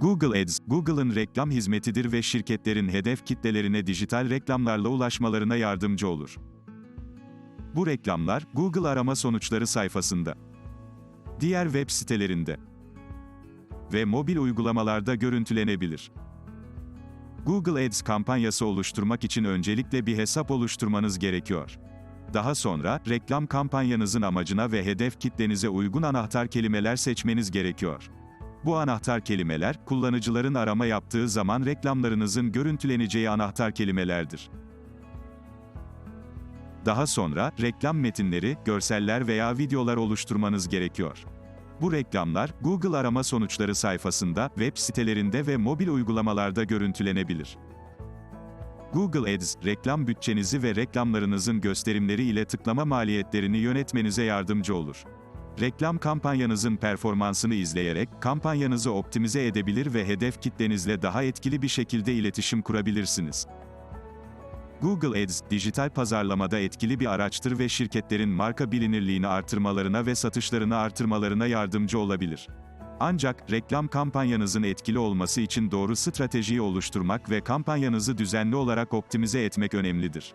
Google Ads, Google'ın reklam hizmetidir ve şirketlerin hedef kitlelerine dijital reklamlarla ulaşmalarına yardımcı olur. Bu reklamlar, Google arama sonuçları sayfasında, diğer web sitelerinde ve mobil uygulamalarda görüntülenebilir. Google Ads kampanyası oluşturmak için öncelikle bir hesap oluşturmanız gerekiyor. Daha sonra, reklam kampanyanızın amacına ve hedef kitlenize uygun anahtar kelimeler seçmeniz gerekiyor. Bu anahtar kelimeler, kullanıcıların arama yaptığı zaman reklamlarınızın görüntüleneceği anahtar kelimelerdir. Daha sonra, reklam metinleri, görseller veya videolar oluşturmanız gerekiyor. Bu reklamlar, Google arama sonuçları sayfasında, web sitelerinde ve mobil uygulamalarda görüntülenebilir. Google Ads, reklam bütçenizi ve reklamlarınızın gösterimleri ile tıklama maliyetlerini yönetmenize yardımcı olur. Reklam kampanyanızın performansını izleyerek, kampanyanızı optimize edebilir ve hedef kitlenizle daha etkili bir şekilde iletişim kurabilirsiniz. Google Ads, dijital pazarlamada etkili bir araçtır ve şirketlerin marka bilinirliğini artırmalarına ve satışlarını artırmalarına yardımcı olabilir. Ancak, reklam kampanyanızın etkili olması için doğru stratejiyi oluşturmak ve kampanyanızı düzenli olarak optimize etmek önemlidir.